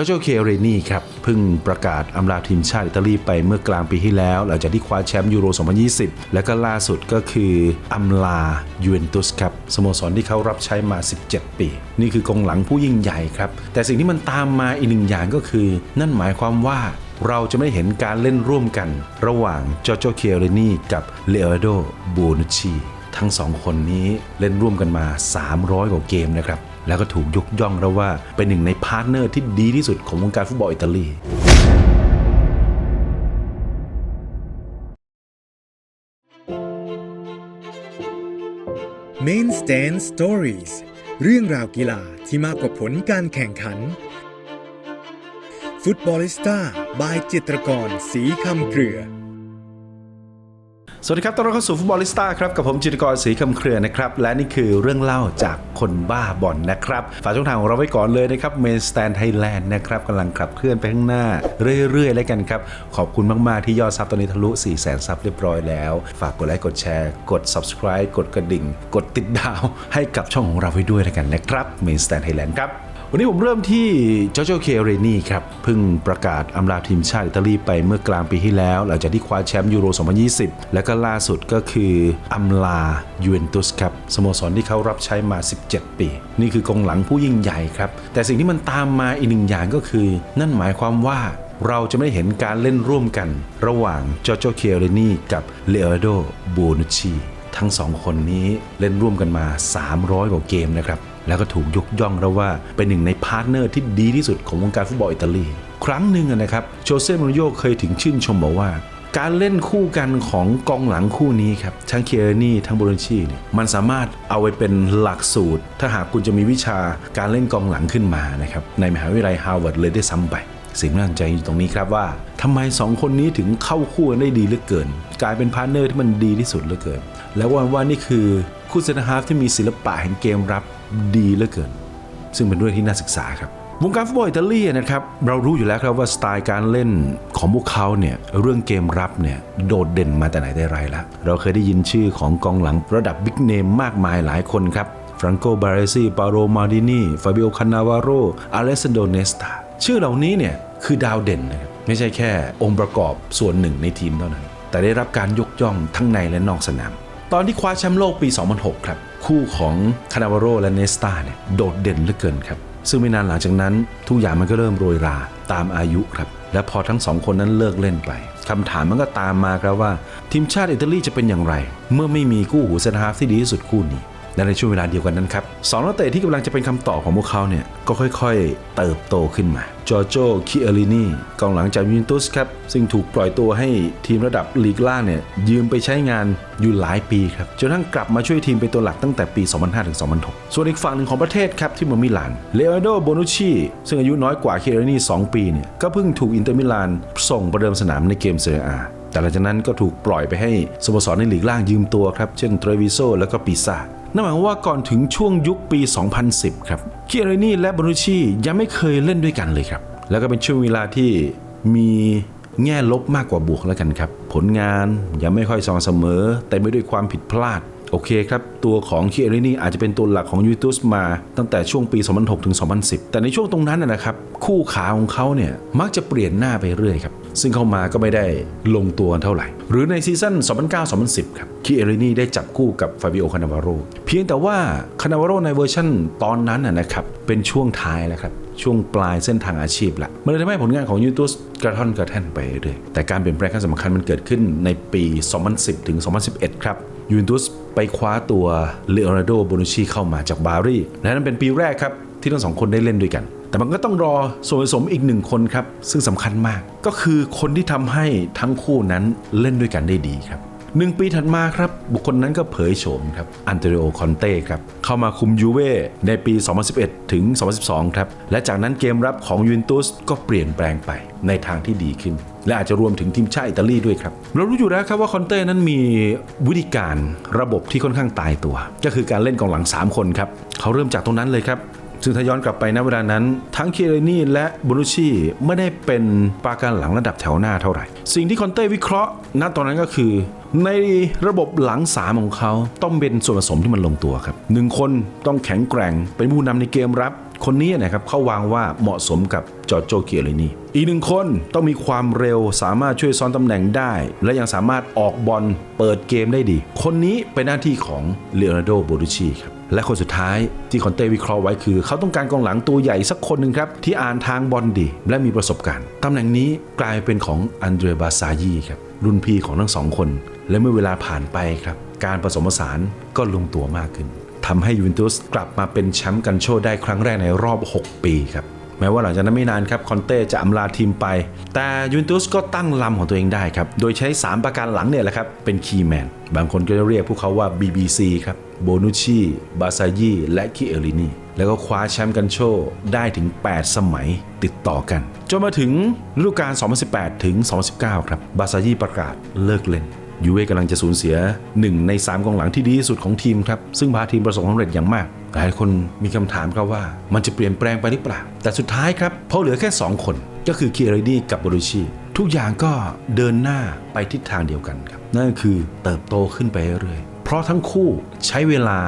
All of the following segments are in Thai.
จอโจเคเรนีครับเพิ่งประกาศอำลาทีมชาติอิตาลีไปเมื่อกลางปีที่แล้ว หลังจากที่คว้าแชมป์ยูโร 2020 และก็ล่าสุดก็คืออำลายูเวนตุสครับสโมสรที่เขารับใช้มา 17 ปี นี่คือกองหลังผู้ยิ่งใหญ่ครับ แต่สิ่งที่มันตามมาอีกหนึ่งอย่างก็คือ นั่นหมายความว่าเราจะไม่เห็นการเล่นร่วมกัน ระหว่างจอโจเคเรนีกับเลโอโด บูนุชีทั้งสองคนนี้เล่นร่วมกันมา 300 กว่าเกมนะครับ แล้วก็ถูกยกย่องแล้วว่าเป็นหนึ่งในพาร์ทเนอร์ที่ดีที่สุดของวงการฟุตบอลอิตาลี Main Stand Stories เรื่องราวกีฬาที่มากกว่าผลการแข่งขัน ฟุตบอลิสต้าบายจิตรกร สีคำเกลือ สวัสดีครับต้อนรับเข้าสู่ฟุตบอลลิสต้าครับ กับผมจิตรกรศรีคำเครือนะครับ และนี่คือเรื่องเล่าจากคนบ้าบอลนะครับ ฝากช่องทางของเราไว้ก่อนเลยนะครับ Main Stand Thailand นะครับกำลังขับเคลื่อนไปข้างหน้า เรื่อยๆ แล้วกันครับ ขอบคุณมากๆ ที่ยอดซับตอนนี้ทะลุ 4 0 0 0 0ซับเรียบร้อยแล้ว ฝากกดไลค์กดแชร์กด subscribe กดกระดิ่ง กดติดดาว ให้กับช่องของเราไว้ด้วยแล้วกันนะครับ Main Stand Thailand ครับ วันนี้ผมเริ่มที่จอโจเคเรนี่ครับเพิ่งประกาศอำลาทีมชาติอิตาลีไปเมื่อกลางปีที่แล้ว หลังจากที่คว้าแชมป์ยูโร 2020 และก็ล่าสุดก็คืออำลายูเวนตุสครับสโมสรที่เขารับใช้มา 17 ปี นี่คือกองหลังผู้ยิ่งใหญ่ครับ แต่สิ่งที่มันตามมาอีกหนึ่งอย่างก็คือ นั่นหมายความว่าเราจะไม่เห็นการเล่นร่วมกัน ระหว่างจอโจเคเรนี่กับเลโอโดบูนุชีทั้งสองคนนี้เล่นร่วมกันมา 300 กว่าเกมนะครับ แล้วก็ถูกยกย่องแล้วว่าเป็นหนึ่งในพาร์ทเนอร์ที่ดีที่สุดของวงการฟุตบอลอิตาลี ครั้งหนึ่งนะครับโจเซ่มูริโญ่เคยถึงชื่นชมบอกว่า การเล่นคู่กันของกองหลังคู่นี้ครับทั้งเคียร์นี่ทั้งโบรนชีเนี่ยมันสามารถเอาไปเป็นหลักสูตร ถ้าหากคุณจะมีวิชาการเล่นกองหลังขึ้นมานะครับในมหาวิทยาลัยฮาร์วาร์ดเลยได้ซ้ำไปสิ่งน่าสนใจอยู่ตรงนี้ครับว่าทำไมสองคนนี้ถึงเข้าคู่กันได้ดีเหลือเกิน กลายเป็นพาร์ทเนอร์ที่มันดีที่สุดเหลือเกิน แล้วว่าว่านี่คือคู่เซนต์ฮาร์ฟที่มีศิลปะแห่งเกมรับ ดีเหลือเกิน ซึ่งเป็นเรื่องที่น่าศึกษาครับวงการฟุตบอลอิตาลีนะครับเรารู้อยู่แล้วครับว่าสไตล์การเล่นของพวกเขาเนี่ยเรื่องเกมรับเนี่ยโดดเด่นมาแต่ไหนแต่ไรแล้วเราเคยได้ยินชื่อของกองหลังระดับบิ๊กเนมมากมายหลายคนครับฟรังโกบาเรซีปาโรมาดินีฟาบิโอคานาวาโรอเลสซานโดเนสตาชื่อเหล่านี้เนี่ยคือดาวเด่นนะครับไม่ใช่แค่องค์ประกอบส่วนหนึ่งในทีมเท่านั้น แต่ได้รับการยกย่องทั้งในและนอกสนาม ตอนที่คว้าแชมป์โลกปี 2006 ครับ คู่ของคานาวาโรและเนสตาเนี่ยโดดเด่นเหลือเกินครับ ซึ่งไม่นานหลังจากนั้น ทุกอย่างมันก็เริ่มโรยราตามอายุครับ และพอทั้งสองคนนั้นเลิกเล่นไปคำถามมันก็ตามมาครับว่า ทีมชาติอิตาลีจะเป็นอย่างไร เมื่อไม่มีคู่หูเซนฮาร์ฟที่ดีที่สุดคู่นี้ และในช่วงเวลาเดียวกันนั้นครับสองนักเตะที่กำลังจะเป็นคำตอบของพวกเขาเนี่ยก็ค่อยๆ เติบโตขึ้นมาจอร์โจคิเอลินีกองหลังจากยูเวนตุสครับซึ่งถูกปล่อยตัวให้ทีมระดับลีกล่างเนี่ยยืมไปใช้งานอยู่หลายปีครับจนทั้งกลับมาช่วยทีมเป็นตัวหลักตั้งแต่ปี 2005ถึง2006 ส่วนอีกฝั่งหนึ่งของประเทศครับที่เมืองมิลานเลโอโดโบนุชชีซึ่งอายุน้อยกว่าคิเอลินี2ปีเนี่ยก็เพิ่งถูกอินเตอร์มิลานส่งประเดิมสนามในเกมเซเรียอา แต่หลังจากนั้นก็ถูกปล่อยไปให้สโมสรในลีกล่างยืมตัวครับเช่นเทรวิโซแล้วก็ปีซานั่นหมายความว่าก่อนถึงช่วงยุคปี 2010 ครับเคียร์นี่และบรูชียังไม่เคยเล่นด้วยกันเลยครับ แล้วก็เป็นช่วงเวลาที่มีแง่ลบมากกว่าบวกแล้วกันครับ ผลงานยังไม่ค่อยสม่ำเสมอ แต่ไม่ด้วยความผิดพลาด โอเคครับ ตัวของคิเอรินี่อาจจะเป็นตัวหลักของยูทูสมาตั้งแต่ช่วงปี 2006 ถึง 2010 แต่ในช่วงตรงนั้นนะครับ คู่ขาของเขาเนี่ยมักจะเปลี่ยนหน้าไปเรื่อยครับ ซึ่งเข้ามาก็ไม่ได้ลงตัวกันเท่าไหร่ หรือในซีซั่น 2009-2010 ครับคิเอรินี่ได้จับคู่กับฟาบิโอคานาวาโรเพียงแต่ว่าคานาวาโรในเวอร์ชั่นตอนนั้นนะครับเป็นช่วงท้ายแล้วครับช่วงปลายเส้นทางอาชีพละมันเลยทำให้ผลงานของยูทูสกระท่อนกระแท่นไปเรื่อยแต่การเปลี่ยนแปลงครั้งสำคัญมันเกิดขึ้นในปี 2010 ถึง 2011 ครับยูเวนตุสไปคว้าตัวเลโอนาร์โดโบนุชีเข้ามาจากบารีและนั่นเป็นปีแรกครับ ที่ทั้งสองคนได้เล่นด้วยกัน แต่มันก็ต้องรอส่วนผสมอีกหนึ่งคนครับ ซึ่งสำคัญมาก ก็คือคนที่ทำให้ทั้งคู่นั้นเล่นด้วยกันได้ดีครับหนึ่งปีถัดมาครับ บุคคลนั้นก็เผยโฉมครับอันเตโรคอนเต้ครับเข้ามาคุมยูเว่ในปี 2011 ถึง 2012 ครับ และจากนั้นเกมรับของยูเวนตุสก็เปลี่ยนแปลงไปในทางที่ดีขึ้น และอาจจะรวมถึงทีมชาติอิตาลีด้วยครับ เรารู้อยู่แล้วครับว่าคอนเต้นั้นมีวิธีการระบบที่ค่อนข้างตายตัว ก็คือการเล่นกองหลัง 3 คนครับเขาเริ่มจากตรงนั้นเลยครับ ซึ่งถ้าย้อนกลับไปณเวลานั้น ทั้งเคเรนี่และบรูชีไม่ได้เป็นปราการหลังระดับแถวหน้าเท่าไหร่ สิ่งที่คอนเต้วิเคราะห์ณตอนนั้นก็คือ ในระบบหลังสามของเขาต้องเป็นส่วนผสมที่มันลงตัวครับหนึ่งคนต้องแข็งแกร่งเป็นผู้นำในเกมรับ คนนี้นะครับเขาวางว่าเหมาะสมกับจอร์โจเกียรินีอีกหนึ่งคนต้องมีความเร็วสามารถช่วยซ้อนตำแหน่งได้ และยังสามารถออกบอลเปิดเกมได้ดี คนนี้เป็นหน้าที่ของเลโอนาร์โดโบรุชีครับและคนสุดท้ายที่คอนเต้วิเคราะห์ไว้คือ เขาต้องการกองหลังตัวใหญ่สักคนหนึ่งครับ ที่อ่านทางบอลดี และมีประสบการณ์ ตำแหน่งนี้กลายเป็นของอันเดรบาซายีครับรุ่นพี่ของทั้งสองคน และเมื่อเวลาผ่านไปครับ การผสมผสานก็ลงตัวมากขึ้น ทำให้ยูเวนตุสกลับมาเป็นแชมป์กันโชว์ได้ครั้งแรกในรอบ 6 ปีครับแม้ว่าหลังจากนั้นไม่นานครับคอนเต้จะอำลาทีมไป แต่ยูเวนตุสก็ตั้งลำของตัวเองได้ครับ โดยใช้ 3 ประการหลังเนี่ยแหละครับ เป็นคีย์แมน บางคนก็จะเรียกพวกเขาว่า BBC ครับโบนุชีบาซายีและคิเอลินีแล้วก็คว้าแชมป์กันโชได้ถึง 8 สมัยติดต่อกัน จนมาถึงฤดูกาล 2018 ถึง 2019 ครับ บาซายีประกาศเลิกเล่น ยูเว่กำลังจะสูญเสีย 1 ใน 3กองหลังที่ดีที่สุดของทีมครับ ซึ่งพาทีมประสบความสำเร็จอย่างมาก หลายคนมีคำถามครับว่า มันจะเปลี่ยนแปลงไปหรือเปล่า แต่สุดท้ายครับเพราะเหลือแค่ 2 คน ก็คือคีเรินีกับบรูชีทุกอย่างก็เดินหน้าไปทิศทางเดียวกันครับ นั่นคือเติบโตขึ้นไปเรื่อยๆเพราะทั้งคู่ใช้เวลา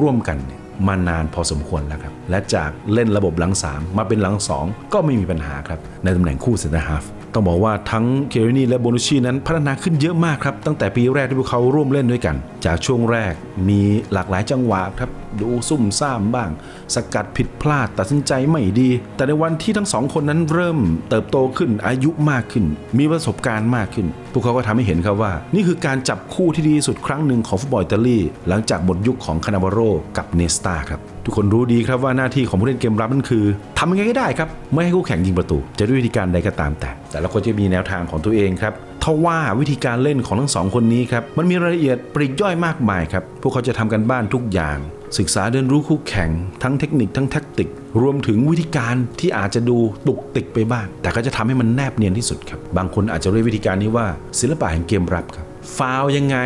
ร่วมกันมานานพอสมควรแล้วครับ และจากเล่นระบบหลัง 3 มาเป็นหลัง 2 ก็ไม่มีปัญหาครับ ในตำแหน่งคู่เซนเตอร์ฮาฟ ต้องบอกว่าทั้งเคเรนีและโบนุชีนั้นพัฒนาขึ้นเยอะมากครับ ตั้งแต่ปีแรกที่พวกเขาร่วมเล่นด้วยกัน จากช่วงแรกมีหลากหลายจังหวะครับ ดูซุ่มซ่ามบ้าง สกัดผิดพลาดตัดสินใจไม่ดี แต่ในวันที่ทั้งสองคนนั้นเริ่มเติบโตขึ้นอายุมากขึ้น มีประสบการณ์มากขึ้น พวกเขาก็ทำให้เห็นครับว่า นี่คือการจับคู่ที่ดีที่สุดครั้งหนึ่งของฟุตบอลอิตาลีหลังจากหมดยุคของคานาวาโรกับเนสตาครับ ทุกคนรู้ดีครับว่าหน้าที่ของผู้เล่นเกมรับนั่นคือทำยังไงก็ได้ครับไม่ให้คู่แข่งยิงประตู จะด้วยวิธีการใดก็ตามแต่ แต่ละคนจะมีแนวทางของตัวเองครับทว่าวิธีการเล่นของทั้งสองคนนี้ครับมันมีรายละเอียดปลีกย่อยมากมายครับพวกเขาจะทำกันบ้านทุกอย่าง ศึกษาเรียนรู้คู่แข่ง ทั้งเทคนิคทั้งแท็กติก รวมถึงวิธีการที่อาจจะดูตุกติกไปบ้าง แต่ก็จะทำให้มันแนบเนียนที่สุดครับบางคนอาจจะเรียกวิธีการนี้ว่า ศิลปะแห่งเกมรับครับฟาวยังไง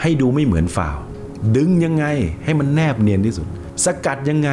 ให้ดูไม่เหมือนฟาวดึงยังไงให้มันแนบเนียนที่สุด สกัดยังไง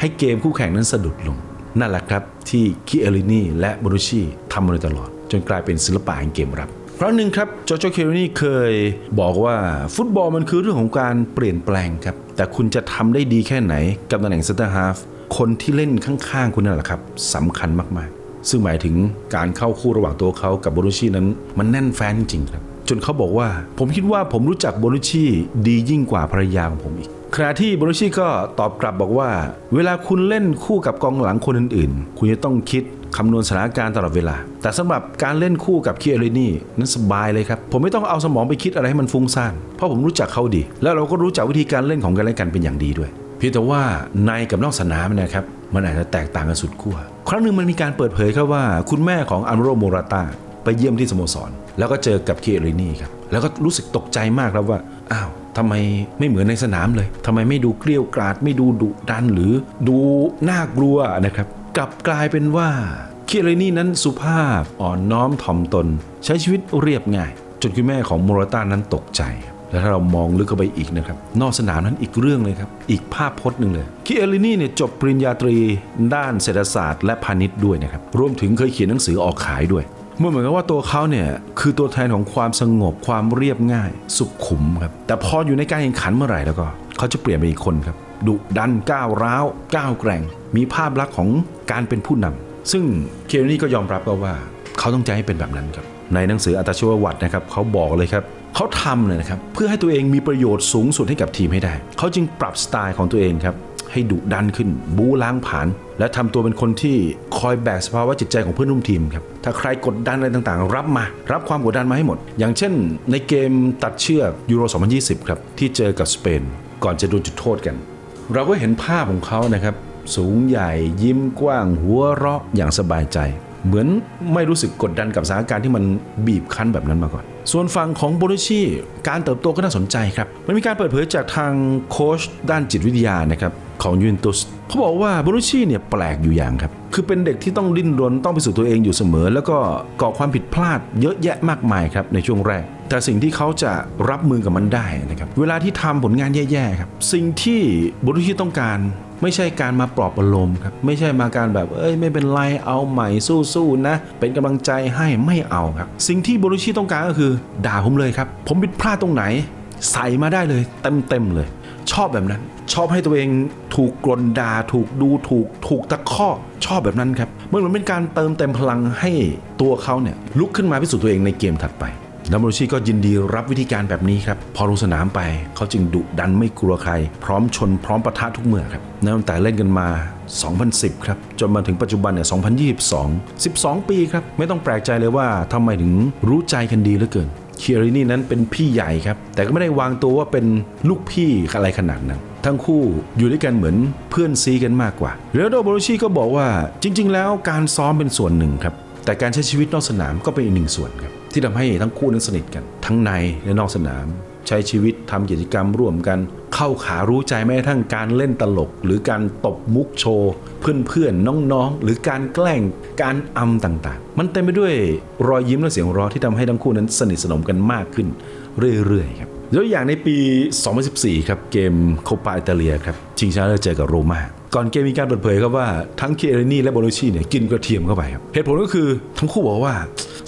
ให้เกมคู่แข่งนั้นสะดุดลง นั่นแหละครับที่คิเอลินีและบรูชีทำมาโดยตลอด จนกลายเป็นศิลปะแห่งเกมรับครั้งหนึ่งครับจโจคิเอลินี่เคยบอกว่าฟุตบอลมันคือเรื่องของการเปลี่ยนแปลงครับ แต่คุณจะทำได้ดีแค่ไหนกับตำแหน่งเซนเตอร์ฮาฟคนที่เล่นข้างๆ คุณนั่นแหละครับสำคัญมากๆ ซึ่งหมายถึงการเข้าคู่ระหว่างตัวเขากับบรูชีนั้น มันแน่นแฟนจริงๆครับ จนเขาบอกว่า ผมคิดว่าผมรู้จักบรุชีดียิ่งกว่าภรรยาของผมอีก ขณะที่โบรุชีก็ตอบกลับบอกว่า เวลาคุณเล่นคู่กับกองหลังคนอื่นๆ คุณจะต้องคิดคำนวณสถานการณ์ตลอดเวลา แต่สำหรับการเล่นคู่กับคีเอรินี่นั้นสบายเลยครับ ผมไม่ต้องเอาสมองไปคิดอะไรให้มันฟุ้งซ่าน เพราะผมรู้จักเขาดี แล้วเราก็รู้จักวิธีการเล่นของกันและกันเป็นอย่างดีด้วย เพียงแต่ว่าในกับนอกสนามนะครับ มันอาจจะแตกต่างกันสุดขั้ว ครั้งหนึ่งมันมีการเปิดเผยครับว่า คุณแม่ของอันโรโมราตาไปเยี่ยมที่สโมสร แล้วก็เจอกับคีเอรินี่ครับ แล้วก็รู้สึกตกใจมากครับว่า อ้าว ทำไมไม่เหมือนในสนามเลยทำไมไม่ดูเกลี้ยวกราด ไม่ดูดุดันหรือดูน่ากลัวนะครับกลับกลายเป็นว่าเคีเอรินี่นั้นสุภาพอ่อนน้อมถ่อมตน ใช้ชีวิตเรียบง่าย จนคุณแม่ของโมราตานั้นตกใจ และถ้าเรามองลึกเข้าไปอีกนะครับ นอกสนามนั้นอีกเรื่องเลยครับ อีกภาพพจน์หนึ่งเลยคิเอลินี่เนี่ยจบปริญญาตรี ด้านเศรษฐศาสตร์และพาณิชย์ด้วยนะครับรวมถึงเคยเขียนหนังสือออกขายด้วย มื่อเหมือนกับว่าตัวเขาเนี่ยคือตัวแทนของความสงบความเรียบง่าย สุขุมครับแต่พออยู่ในการแข่งขันเมื่อไหร่แล้วก็เขาจะเปลี่ยนไปอีกคนครับดุดันก้าวร้าวก้าวแกร่ง มีภาพลักษณ์ของการเป็นผู้นำซึ่งเคเรนี่ก็ยอมรับว่าเขาต้องใจให้เป็นแบบนั้นครับในหนังสืออัตชีววัตนะครับเขาบอกเลยครับเขาทำเลยนะครับเพื่อให้ตัวเองมีประโยชน์สูงสุดให้กับทีมให้ได้ เขาจึงปรับสไตล์ของตัวเองครับ ให้ดุดันขึ้น บูล้างผาญและทำตัวเป็นคนที่คอยแบกสภาวะจิตใจของเพื่อนร่วมทีมครับถ้าใครกดดันอะไรต่างๆ รับมา รับความกดดันมาให้หมด อย่างเช่น ในเกมตัดเชือกยูโร 2020 ครับที่เจอกับสเปน ก่อนจะโดนจุดโทษกัน เราก็เห็นภาพของเขานะครับสูงใหญ่ยิ้มกว้างหัวเราะอย่างสบายใจ เหมือนไม่รู้สึกกดดันกับสถานการณ์ที่มันบีบคั้นแบบนั้นมาก่อน ส่วนฝั่งของโบรุชีการเติบโตก็น่าสนใจครับ มันมีการเปิดเผยจากทางโค้ชด้านจิตวิทยานะครับ ของยูเวนตุสเขาบอกว่าบรุชีเนี่ยแปลกอยู่อย่างครับ คือเป็นเด็กที่ต้องดิ้นรนต้องพิสูจน์ตัวเองอยู่เสมอ แล้วก็ก่อความผิดพลาดเยอะแยะมากมายครับในช่วงแรก แต่สิ่งที่เขาจะรับมือกับมันได้นะครับเวลาที่ทำผลงานแย่ๆครับสิ่งที่บรุชีต้องการไม่ใช่การมาปลอบประโลมครับไม่ใช่มาการแบบเอ้ยไม่เป็นไรเอาใหม่สู้ๆนะ เป็นกำลังใจให้ไม่เอาครับ สิ่งที่บรุชิต้องการก็คือ ด่าผมเลยครับ ผมผิดพลาดตรงไหน ใส่มาได้เลยเต็มๆเลย ชอบแบบนั้น ชอบให้ตัวเองถูกกลนด่าถูกดูถูกถูกตะคอกชอบแบบนั้นครับมันเหมือนเป็นการเติมเต็มพลังให้ตัวเขาเนี่ยลุกขึ้นมาพิสูจน์ตัวเองในเกมถัดไปดัมโบรชีก็ยินดีรับวิธีการแบบนี้ครับ พอลงสนามไปเขาจึงดุดันไม่กลัวใคร พร้อมชนพร้อมปะทะทุกเมื่อครับนับตั้งแต่เล่นกันมา 2010 ครับ จนมาถึงปัจจุบันเนี่ย 2022 12 ปีครับ ไม่ต้องแปลกใจเลยว่าทำไมถึงรู้ใจกันดีเหลือเกิน เคียรินี่นั้นเป็นพี่ใหญ่ครับ แต่ก็ไม่ได้วางตัวว่าเป็นลูกพี่อะไรขนาดนั้น ทั้งคู่อยู่ด้วยกันเหมือนเพื่อนซีกันมากกว่าเรโดโบรชีก็บอกว่าจริง ๆ แล้วการซ้อมเป็นส่วนหนึ่งครับ แต่การใช้ชีวิตนอกสนามก็เป็นอีกหนึ่งส่วนครับที่ทำให้ทั้งคู่นั้นสนิทกัน ทั้งในและนอกสนาม ใช้ชีวิตทำกิจกรรมร่วมกัน เข้าขารู้ใจแม้กระทั่งการเล่นตลก หรือการตบมุกโชว์ เพื่อนๆน้องๆ หรือการแกล้งการอำต่างๆ มันเต็มไปด้วยรอยยิ้มและเสียงหัวเราะที่ทำให้ทั้งคู่นั้นสนิทสนมกันมากขึ้นเรื่อยๆครับยกอย่างในปี 2014 ครับ เกมโคปาอิตาเลียครับชิงชนะเลิศเจอกับโรม่าก่อนเกมมีการเปิดเผยครับว่าทั้งเคียรินีและโบโลชีเนี่ยกินกระเทียมเข้าไปครับเหตุผลก็คือทั้งคู่บอกว่า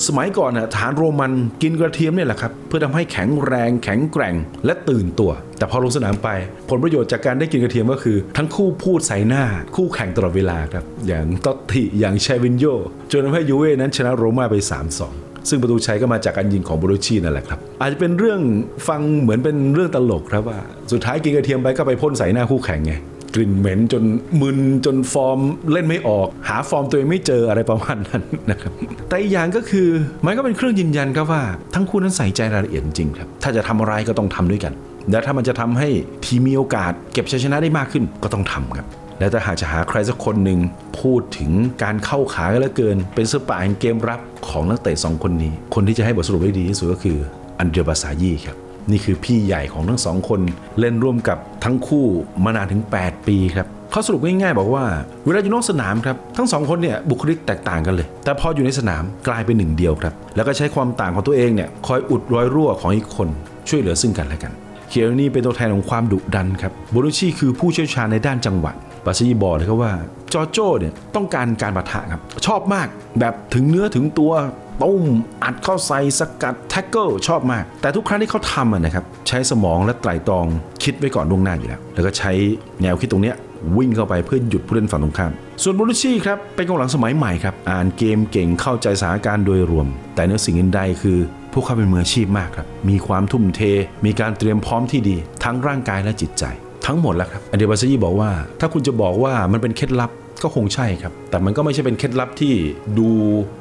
สมัยก่อนน่ะฐานโรมันกินกระเทียมเนี่ยแหละครับ เพื่อทำให้แข็งแรงแข็งแกร่งและตื่นตัว แต่พอลงสนามไป ผลประโยชน์จากการได้กินกระเทียมก็คือ ทั้งคู่พูดใส่หน้า คู่แข่งตลอดเวลาครับ อย่างตอตติอย่างเชวินโยจนทำให้ยูเว่นั้นชนะโรม่าไป 3-2ซึ่งประตูชัยก็มาจากการยิงของโบโลชีนั่นแหละครับ อาจจะเป็นเรื่องฟังเหมือนเป็นเรื่องตลกครับว่า สุดท้ายกินกระเทียมไปก็ไปพ่นใส่หน้าคู่แข่งไง กลิ่นเหม็นจนมึนจนฟอร์มเล่นไม่ออก หาฟอร์มตัวเองไม่เจออะไรประมาณนั้นนะครับแต่อีกอย่างก็คือมันก็เป็นเครื่องยืนยันครับว่า ทั้งคู่นั้นใส่ใจรายละเอียดจริงครับถ้าจะทำอะไรก็ต้องทำด้วยกัน และถ้ามันจะทำให้ทีมมีโอกาส เก็บชัยชนะได้มากขึ้นก็ต้องทำครับและถ้าหากจะหาใครสักคนหนึ่งพูดถึงการเข้าขากันเหลือเกิน เป็นสปาแห่งเกมรับของนักเตะสองคนนี้ คนที่จะให้บทสรุปได้ดีที่สุดก็คืออันเดรบาซายีครับ นี่คือพี่ใหญ่ของทั้งสองคนเล่นร่วมกับทั้งคู่มานานถึง 8 ปีครับเขาสรุปง่ายๆบอกว่า เวลาอยู่นอกสนามครับทั้งสองคนเนี่ยบุคลิกแตกต่างกันเลย แต่พออยู่ในสนามกลายเป็นหนึ่งเดียวครับ แล้วก็ใช้ความต่างของตัวเองเนี่ยคอยอุดรอยรั่วของอีกคน ช่วยเหลือซึ่งกันและกันเคียร์นี่เป็นตัวแทนของความดุดันครับโบรุชีคือผู้เชี่ยวชาญในด้านจังหวะบาซีบอกเลยครับว่าจอโจ้เนี่ยต้องการการปะทะครับชอบมากแบบถึงเนื้อถึงตัว ตุ้มอัดเข้าใส่สกัดแท็กเกิลชอบมาก แต่ทุกครั้งที่เขาทำนะครับใช้สมองและไตรตรองคิดไว้ก่อนล่วงหน้าอยู่แล้ว แล้วก็ใช้แนวคิดตรงเนี้ยวิ่งเข้าไปเพื่อหยุดผู้เล่นฝั่งตรงข้าม ส่วนบรุชีครับเป็นกองหลังสมัยใหม่ครับอ่านเกมเก่งเข้าใจสถานการณ์โดยรวม แต่เนื้อสิ่งอื่นใดคือ พวกเขาเป็นมืออาชีพมากครับมีความทุ่มเท มีการเตรียมพร้อมที่ดี ทั้งร่างกายและจิตใจ ทั้งหมดแล้วครับอเดบาซายีบอกว่า ถ้าคุณจะบอกว่ามันเป็นเคล็ดลับ ก็คงใช่ครับ แต่มันก็ไม่ใช่เป็นเคล็ดลับที่ดู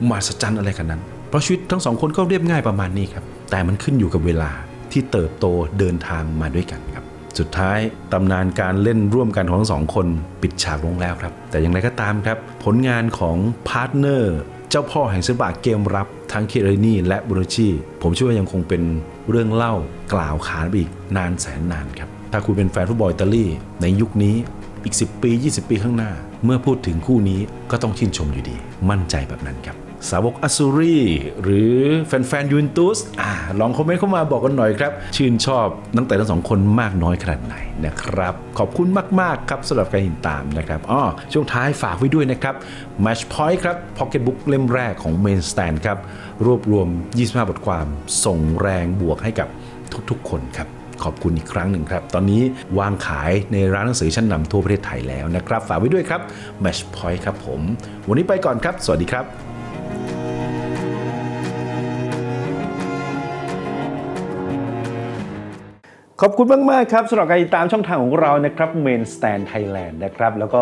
มหัศจรรย์อะไรขนาดนั้น เพราะชีวิตทั้งสองคนก็เรียบง่ายประมาณนี้ครับ แต่มันขึ้นอยู่กับเวลาที่เติบโตเดินทางมาด้วยกันครับ สุดท้ายตำนานการเล่นร่วมกันของทั้งสองคนปิดฉากลงแล้วครับ แต่อย่างไรก็ตามครับ ผลงานของพาร์ทเนอร์เจ้าพ่อแห่งศิลปะเกมรับทั้งเคเรนี่และบุรชีผมเชื่อว่ายังคงเป็นเรื่องเล่ากล่าวขานไปอีกนานแสนนานครับถ้าคุณเป็นแฟนฟุตบอลอิตาลีในยุคนี้อีก 10 ปี 20 ปีข้างหน้า เมื่อพูดถึงคู่นี้ก็ต้องชื่นชมอยู่ดี มั่นใจแบบนั้นครับ สาวกอัสซูรีหรือแฟนๆยูนตุสอ่าลองคอมเมนต์เข้ามาบอกกันหน่อยครับ ชื่นชอบตั้งแต่ทั้งสองคนมากน้อยขนาดไหนนะครับ ขอบคุณมาก ๆ ครับสำหรับการติดตามนะครับอ้อช่วงท้ายฝากไว้ด้วยนะครับ Match Point ครับ Pocket Book เล่มแรกของ Main Stand ครับ รวบรวม 25 บทความ ส่งแรงบวกให้กับทุกๆ คนครับ ขอบคุณอีกครั้งหนึ่งครับ ตอนนี้วางขายในร้านหนังสือชั้นนำทั่วประเทศไทยแล้วนะครับ ฝากไว้ด้วยครับ Match Point ครับผม วันนี้ไปก่อนครับ สวัสดีครับขอบคุณมาก ๆ ครับสำหรับการติดตามช่องทางของเรานะครับ Main Stand Thailand นะครับ แล้วก็